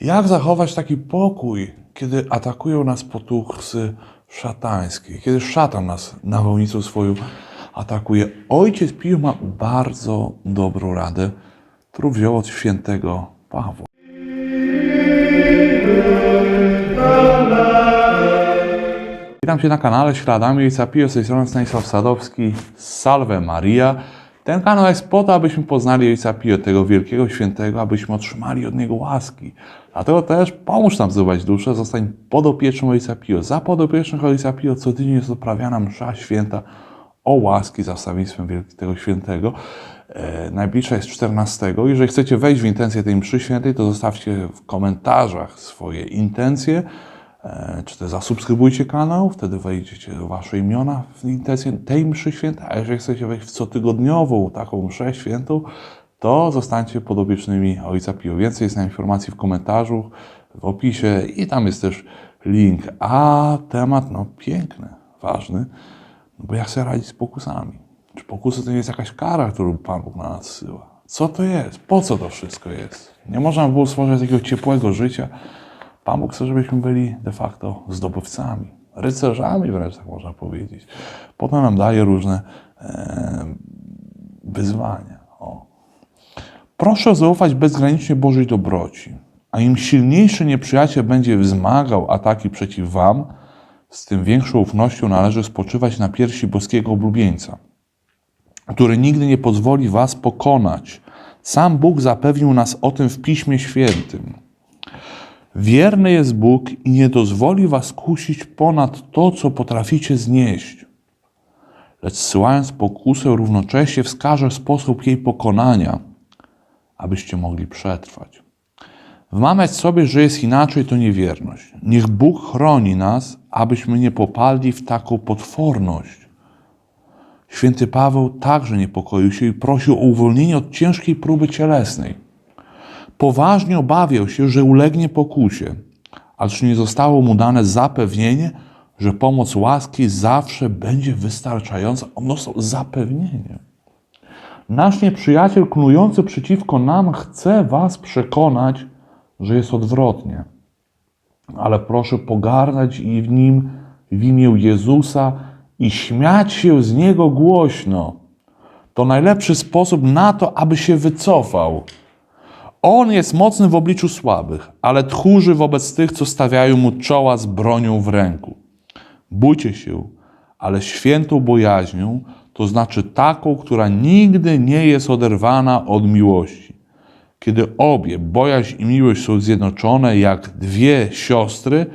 Jak zachować taki pokój, kiedy atakują nas potuchsy szatańskie, kiedy szatan nas nawałnicą swoją atakuje? Ojciec Pio ma bardzo dobrą radę, którą wziął od świętego Pawła. Witam Cię na kanale Śladami Ojca Pio, z tej strony Stanisław Sadowski, Salve Maria. Ten kanał jest po to, abyśmy poznali Ojca Pio, tego wielkiego świętego, abyśmy otrzymali od Niego łaski. Dlatego też pomóż nam zdobywać duszę, zostań podopieczną Ojca Pio. Za podopiecznych Ojca Pio codziennie jest odprawiana msza święta o łaski za wstawiennictwem wielkiego świętego. E, najbliższa jest 14. Jeżeli chcecie wejść w intencję tej mszy świętej, to zostawcie w komentarzach swoje intencje. E, czy też zasubskrybujcie kanał, wtedy wejdziecie wasze imiona w intencję tej mszy świętej, a jeżeli chcecie wejść w cotygodniową taką mszę świętą, to zostańcie podobiecznymi Ojca Pio. Więcej jest na informacji w komentarzu, w opisie i tam jest też link. A temat, no piękny, ważny, no bo jak sobie radzić z pokusami? Czy pokusy to nie jest jakaś kara, którą Pan Bóg na nas zsyła? Co to jest? Po co to wszystko jest? Nie można było stworzyć takiego ciepłego życia, Pan Bóg chce, żebyśmy byli de facto zdobywcami, rycerzami wręcz tak można powiedzieć. Potem nam daje różne e, wyzwania. O. Proszę zaufać bezgranicznie Bożej dobroci, a im silniejszy nieprzyjaciel będzie wzmagał ataki przeciw wam, z tym większą ufnością należy spoczywać na piersi boskiego oblubieńca, który nigdy nie pozwoli was pokonać. Sam Bóg zapewnił nas o tym w Piśmie Świętym. Wierny jest Bóg i nie dozwoli was kusić ponad to, co potraficie znieść. Lecz zsyłając pokusę, równocześnie wskaże sposób jej pokonania, abyście mogli przetrwać. Wmawiać sobie, że jest inaczej, to niewierność. Niech Bóg chroni nas, abyśmy nie popadli w taką potworność. Święty Paweł także niepokoił się i prosił o uwolnienie od ciężkiej próby cielesnej poważnie obawiał się, że ulegnie pokusie, acz nie zostało mu dane zapewnienie, że pomoc łaski zawsze będzie wystarczająca. On dostał zapewnienie. Nasz nieprzyjaciel knujący przeciwko nam chce was przekonać, że jest odwrotnie. Ale proszę pogardać i w nim w imię Jezusa i śmiać się z niego głośno. To najlepszy sposób na to, aby się wycofał. On jest mocny w obliczu słabych, ale tchórzy wobec tych, co stawiają mu czoła z bronią w ręku. Bójcie się, ale świętą bojaźnią, to znaczy taką, która nigdy nie jest oderwana od miłości. Kiedy obie, bojaźń i miłość są zjednoczone jak dwie siostry,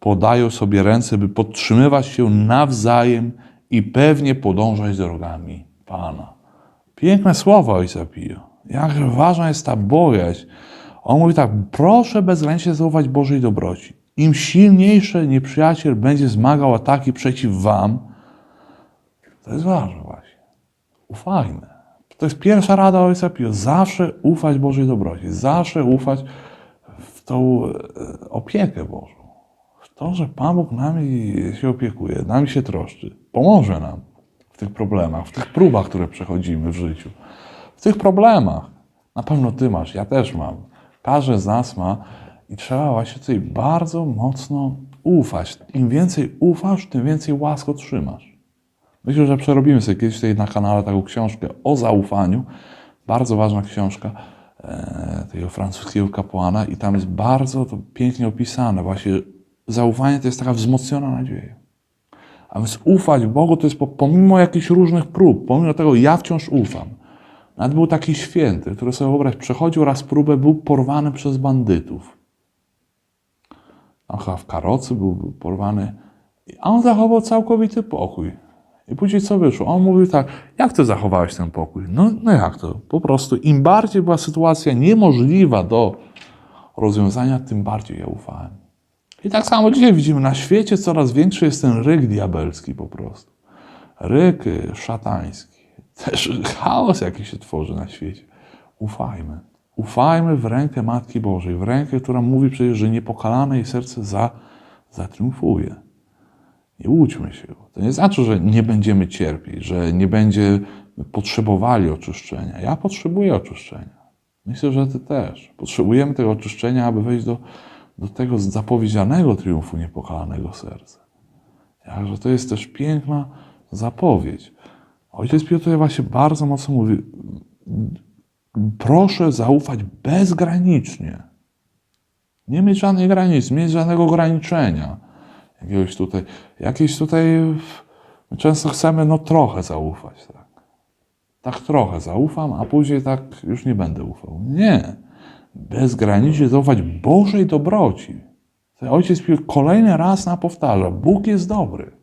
podają sobie ręce, by podtrzymywać się nawzajem i pewnie podążać drogami Pana. Piękne słowa Ojca Pio. Jak ważna jest ta bojaźń. On mówi tak, proszę bezgranicznie zaufać Bożej dobroci. Im silniejszy nieprzyjaciel będzie zmagał ataki przeciw wam, to jest ważne właśnie. Ufajmy. To jest pierwsza rada Ojca Pio. Zawsze ufać Bożej dobroci. Zawsze ufać w tą e, opiekę Bożą. W to, że Pan Bóg nami się opiekuje, nami się troszczy. Pomoże nam w tych problemach, w tych próbach, które przechodzimy w życiu tych problemach. Na pewno ty masz, ja też mam. Każdy z nas ma i trzeba właśnie tutaj bardzo mocno ufać. Im więcej ufasz, tym więcej łask otrzymasz. Myślę, że przerobimy sobie kiedyś tutaj na kanale taką książkę o zaufaniu. Bardzo ważna książka e, tego francuskiego kapłana i tam jest bardzo to pięknie opisane. Właśnie zaufanie to jest taka wzmocniona nadzieja. A więc ufać Bogu to jest pomimo jakichś różnych prób, pomimo tego ja wciąż ufam. Nawet był taki święty, który sobie wyobraź, przechodził raz próbę, był porwany przez bandytów. Aha, w karocy był, porwany, a on zachował całkowity pokój. I później co wyszło? On mówił tak, jak ty zachowałeś ten pokój? No, no jak to? Po prostu im bardziej była sytuacja niemożliwa do rozwiązania, tym bardziej ja ufałem. I tak samo dzisiaj widzimy, na świecie coraz większy jest ten ryk diabelski po prostu. Ryk y, szatański też chaos, jaki się tworzy na świecie. Ufajmy. Ufajmy w rękę Matki Bożej, w rękę, która mówi przecież, że niepokalane jej serce za, zatriumfuje. Nie łudźmy się. To nie znaczy, że nie będziemy cierpieć, że nie będziemy potrzebowali oczyszczenia. Ja potrzebuję oczyszczenia. Myślę, że ty też. Potrzebujemy tego oczyszczenia, aby wejść do, do tego zapowiedzianego triumfu niepokalanego serca. Jakże to jest też piękna zapowiedź. Ojciec Piotr właśnie bardzo mocno mówi, proszę zaufać bezgranicznie. Nie mieć żadnej granicy, nie mieć żadnego ograniczenia. Jakiegoś tutaj, jakieś tutaj, my często chcemy no trochę zaufać, tak. Tak trochę zaufam, a później tak już nie będę ufał. Nie. Bezgranicznie zaufać Bożej dobroci. Ojciec Piotr kolejny raz nam powtarza, Bóg jest dobry.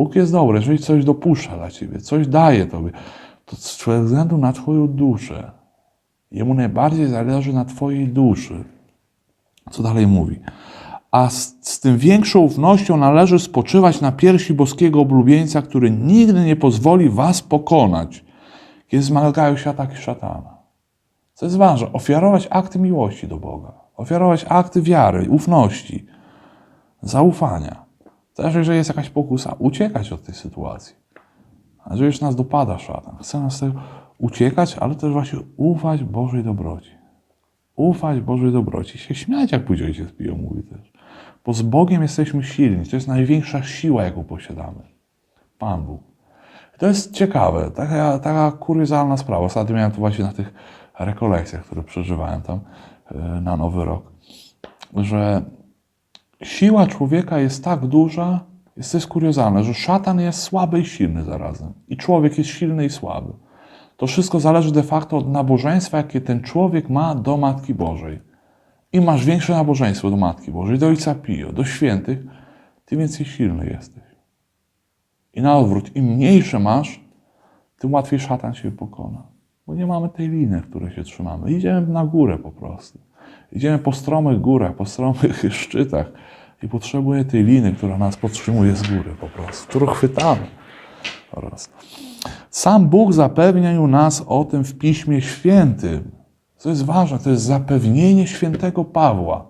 Bóg jest dobry, jeżeli coś dopuszcza dla ciebie, coś daje tobie, to ze względu na twoją duszę. Jemu najbardziej zależy na twojej duszy. Co dalej mówi? A z, z tym większą ufnością należy spoczywać na piersi boskiego oblubieńca, który nigdy nie pozwoli was pokonać, kiedy zmagają się ataki szatana. Co jest ważne, ofiarować akty miłości do Boga, ofiarować akty wiary, ufności, zaufania. Też jeżeli jest jakaś pokusa, uciekać od tej sytuacji. A jeżeli już nas dopada szatan, chce nas tego uciekać, ale też właśnie ufać Bożej dobroci. Ufać Bożej dobroci. Się śmiać, jak później ojciec Pio mówi też. Bo z Bogiem jesteśmy silni. To jest największa siła, jaką posiadamy. Pan Bóg. To jest ciekawe, taka, taka kuriozalna sprawa. Ostatnio miałem to właśnie na tych rekolekcjach, które przeżywałem tam e, na Nowy Rok, że siła człowieka jest tak duża, jest to jest kuriozalne, że szatan jest słaby i silny zarazem. I człowiek jest silny i słaby. To wszystko zależy de facto od nabożeństwa, jakie ten człowiek ma do Matki Bożej. Im masz większe nabożeństwo do Matki Bożej, do Ojca Pio, do świętych, tym więcej silny jesteś. I na odwrót, im mniejsze masz, tym łatwiej szatan się pokona. Bo nie mamy tej liny, której się trzymamy. Idziemy na górę po prostu. Idziemy po stromych górach, po stromych szczytach i potrzebuje tej liny, która nas podtrzymuje z góry po prostu, którą chwytamy. Prostu. Sam Bóg zapewniał nas o tym w Piśmie Świętym. Co jest ważne, to jest zapewnienie świętego Pawła.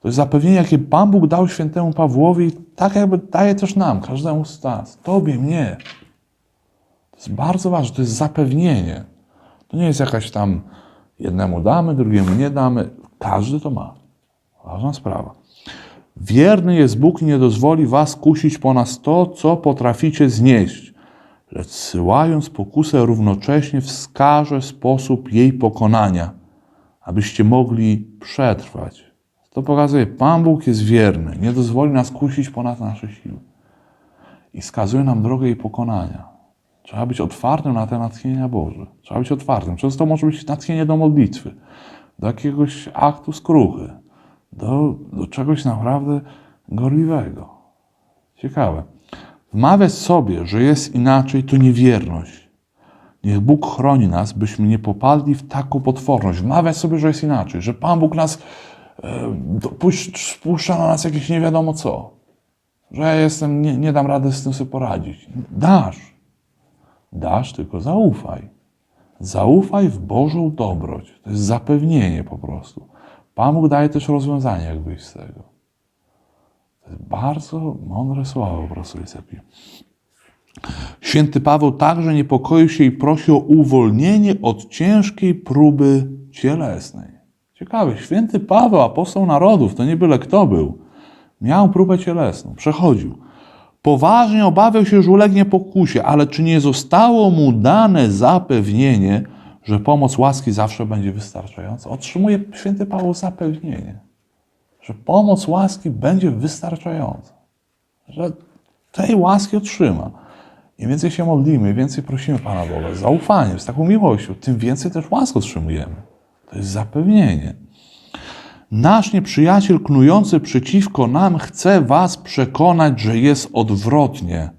To jest zapewnienie, jakie Pan Bóg dał świętemu Pawłowi, tak jakby daje też nam, każdemu z nas. Tobie, mnie. To jest bardzo ważne, to jest zapewnienie. To nie jest jakaś tam jednemu damy, drugiemu nie damy. Każdy to ma. Ważna sprawa. Wierny jest Bóg i nie dozwoli was kusić ponad to, co potraficie znieść, lecz zsyłając pokusę równocześnie wskaże sposób jej pokonania, abyście mogli przetrwać. To pokazuje, Pan Bóg jest wierny, nie dozwoli nas kusić ponad nasze siły i wskazuje nam drogę jej pokonania. Trzeba być otwartym na te natchnienia Boże. Trzeba być otwartym. Często to może być natchnienie do modlitwy, do jakiegoś aktu skruchy, do, do czegoś naprawdę gorliwego. Ciekawe. Wmawiać sobie, że jest inaczej, to niewierność. Niech Bóg chroni nas, byśmy nie popadli w taką potworność. Wmawiać sobie, że jest inaczej, że Pan Bóg nas e, spuszcza na nas jakieś nie wiadomo co. Że ja jestem, nie, nie dam rady z tym sobie poradzić. Dasz. Dasz, tylko zaufaj. Zaufaj w Bożą dobroć. To jest zapewnienie po prostu. Pan Bóg daje też rozwiązanie, jak wyjść z tego. To jest bardzo mądre słowo po prostu Licepi. Święty Paweł także niepokoił się i prosił o uwolnienie od ciężkiej próby cielesnej. Ciekawe, święty Paweł, apostoł narodów, to nie byle kto był. Miał próbę cielesną, przechodził. Poważnie obawiał się, że ulegnie pokusie, ale czy nie zostało mu dane zapewnienie, że pomoc łaski zawsze będzie wystarczająca? Otrzymuje święty Paweł zapewnienie, że pomoc łaski będzie wystarczająca, że tej łaski otrzyma. Im więcej się modlimy, im więcej prosimy Pana Boga z zaufaniem, z taką miłością, tym więcej też łask otrzymujemy. To jest zapewnienie. Nasz nieprzyjaciel knujący przeciwko nam chce was przekonać, że jest odwrotnie.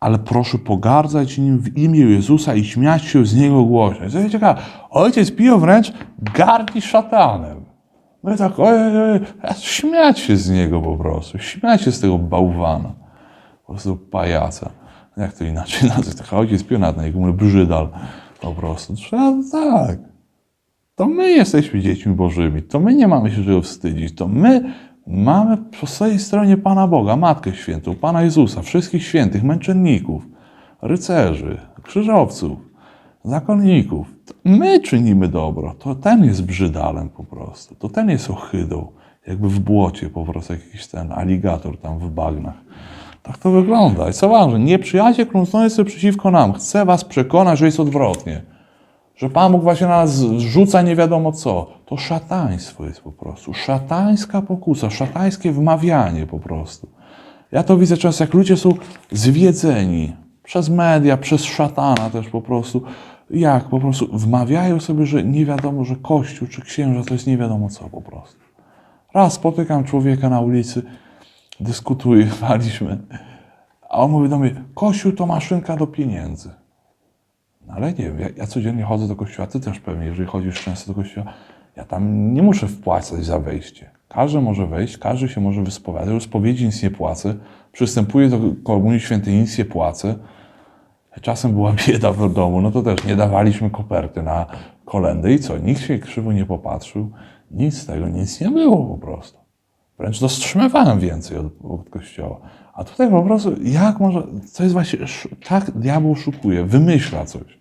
Ale proszę pogardzać nim w imię Jezusa i śmiać się z niego głośno. Jest ciekawe. Ojciec Pio wręcz gardzi szatanem. No i tak, ojej, śmiać się z niego po prostu. Śmiać się z tego bałwana. Po prostu pajaca. Jak to inaczej nazwać? Tak, ojciec Pio nad niego, mówi brzydal. Po prostu. Trzeba tak. To my jesteśmy dziećmi Bożymi. To my nie mamy się czego wstydzić. To my mamy po swojej stronie Pana Boga, Matkę Świętą, Pana Jezusa, wszystkich świętych, męczenników, rycerzy, krzyżowców, zakonników. my czynimy dobro, to ten jest brzydalem po prostu, to ten jest ohydą, jakby w błocie po prostu jakiś ten aligator tam w bagnach. Tak to wygląda. I co ważne, nieprzyjaciel kląsnący przeciwko nam chce was przekonać, że jest odwrotnie. Że Pan Bóg właśnie na nas rzuca nie wiadomo co. To szataństwo jest po prostu. Szatańska pokusa, szatańskie wmawianie po prostu. Ja to widzę często, jak ludzie są zwiedzeni przez media, przez szatana też po prostu. Jak po prostu wmawiają sobie, że nie wiadomo, że Kościół czy księża to jest nie wiadomo co po prostu. Raz spotykam człowieka na ulicy, dyskutowaliśmy, a on mówi do mnie, Kościół to maszynka do pieniędzy. No ale nie wiem, ja, ja codziennie chodzę do kościoła, ty też pewnie, jeżeli chodzisz często do kościoła, ja tam nie muszę wpłacać za wejście. Każdy może wejść, każdy się może wyspowiadać. Spowiedzi nic nie płacę. Przystępuję do Komunii Świętej, nic nie płacę. Czasem była bieda w domu, no to też nie dawaliśmy koperty na kolendy i co? Nikt się krzywo nie popatrzył. Nic z tego, nic nie było po prostu. Wręcz dostrzymywałem więcej od, od kościoła. A tutaj po prostu, jak może, co jest właśnie, tak diabeł szukuje, wymyśla coś.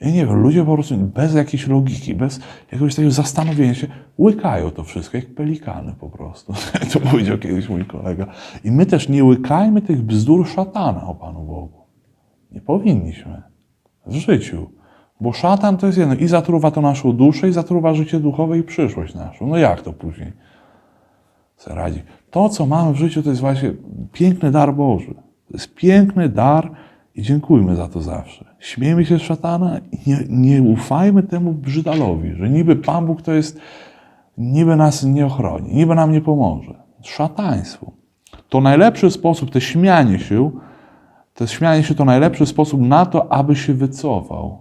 I nie wiem, ludzie po prostu bez jakiejś logiki, bez jakiegoś takiego zastanowienia się, łykają to wszystko, jak pelikany po prostu. to powiedział kiedyś mój kolega. I my też nie łykajmy tych bzdur szatana o Panu Bogu. Nie powinniśmy. W życiu. Bo szatan to jest jedno. I zatruwa to naszą duszę, i zatruwa życie duchowe i przyszłość naszą. No jak to później? se radzi. To, co mamy w życiu, to jest właśnie piękny dar Boży. To jest piękny dar i dziękujmy za to zawsze. Śmiejmy się z szatana i nie, nie ufajmy temu brzydalowi, że niby Pan Bóg to jest, niby nas nie ochroni, niby nam nie pomoże. Szataństwo. To najlepszy sposób, te śmianie się, to śmianie się to najlepszy sposób na to, aby się wycofał.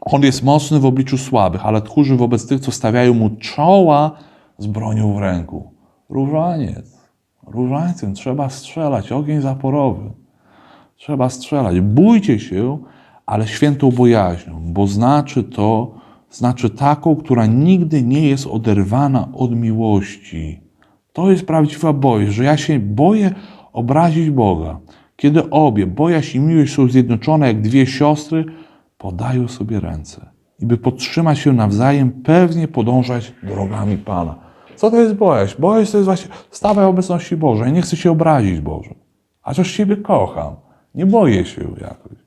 On jest mocny w obliczu słabych, ale tchórzy wobec tych, co stawiają mu czoła z bronią w ręku. Różaniec. Różańcem trzeba strzelać, ogień zaporowy. Trzeba strzelać. Bójcie się, ale świętą bojaźnią, bo znaczy to, znaczy taką, która nigdy nie jest oderwana od miłości. To jest prawdziwa bojaźń, że ja się boję obrazić Boga. Kiedy obie, bojaźń i miłość są zjednoczone jak dwie siostry, podają sobie ręce. I by podtrzymać się nawzajem, pewnie podążać drogami Pana. Co to jest bojaźń? Bojaźń to jest właśnie stawaj obecności Bożej. Nie chcę się obrazić Boże. A też Ciebie kocham. Nie boję się jakoś.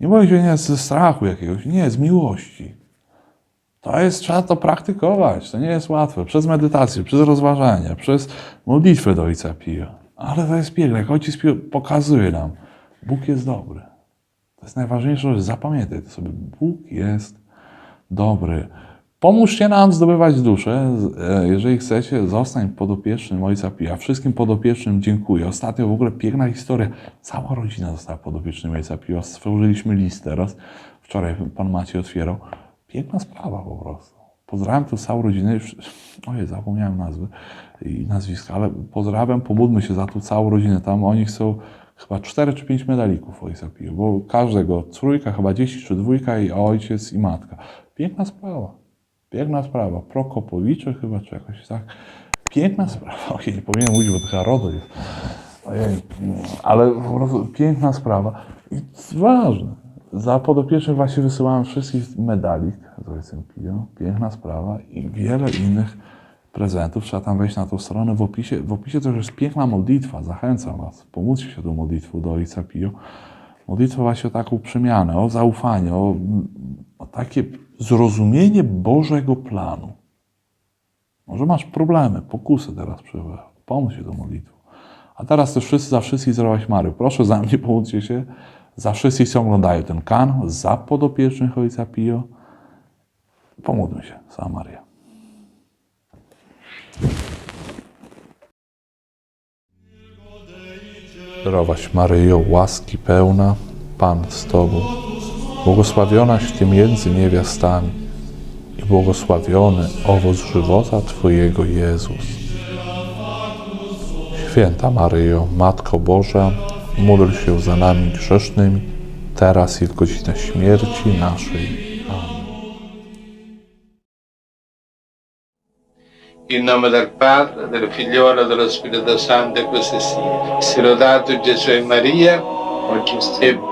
Nie boję się nie ze strachu jakiegoś, nie, z miłości. To jest, trzeba to praktykować. To nie jest łatwe. Przez medytację, przez rozważanie, przez modlitwę do Ojca Pija. Ale to jest piękne. Jak Ojciec Pio pokazuje nam, Bóg jest dobry. To jest najważniejsze, że zapamiętaj to sobie. Bóg jest dobry. Pomóżcie nam zdobywać duszę. E, Jeżeli chcecie, zostań podopiecznym Ojca Pia. Wszystkim podopiecznym dziękuję. Ostatnio w ogóle piękna historia. Cała rodzina została podopiecznym Ojca Pia. Stworzyliśmy list teraz. Wczoraj Pan Maciej otwierał. Piękna sprawa po prostu. Pozdrawiam tu całą rodzinę. Ojej, zapomniałem nazwy i nazwiska, ale pozdrawiam, pomódlmy się za tu całą rodzinę. Tam oni chcą chyba 4 czy 5 medalików Ojca Pio, bo każdego trójka, chyba dzieci czy dwójka i ojciec i matka. Piękna sprawa. Piękna sprawa. Prokopowicze chyba, czy jakoś tak. Piękna sprawa. Ojej, nie powinienem mówić, bo chyba RODO jest. Ojej, ale po prostu piękna sprawa. I ważne. Za podopiecznych właśnie wysyłałem wszystkich medalik z Ojcem Pio. Piękna sprawa i wiele innych prezentów. Trzeba tam wejść na tą stronę. W opisie, w opisie też jest piękna modlitwa. Zachęcam Was. Pomóżcie się tą modlitwą do Ojca Pio. Modlitwa właśnie o taką przemianę, o zaufanie, o, o takie zrozumienie Bożego planu. Może masz problemy, pokusy teraz przybywa. Pomóż się do modlitwy. A teraz też wszyscy za wszystkich zdrowaś Mary. Proszę za mnie pomóżcie się. Za wszystkich, co oglądają ten kanał, za podopiecznych Ojca Pio. Pomódlmy się, sama Maria. Zdrowaś Maryjo, łaski pełna, Pan z Tobą, błogosławionaś Ty między niewiastami i błogosławiony owoc żywota Twojego Jezus. Święta Maryjo, Matko Boża, módl się za nami grzesznymi, teraz i w godzinę śmierci naszej. In nome del Padre, del Figliolo e dello Spirito Santo, così sia. Gesù e Maria, oggi sempre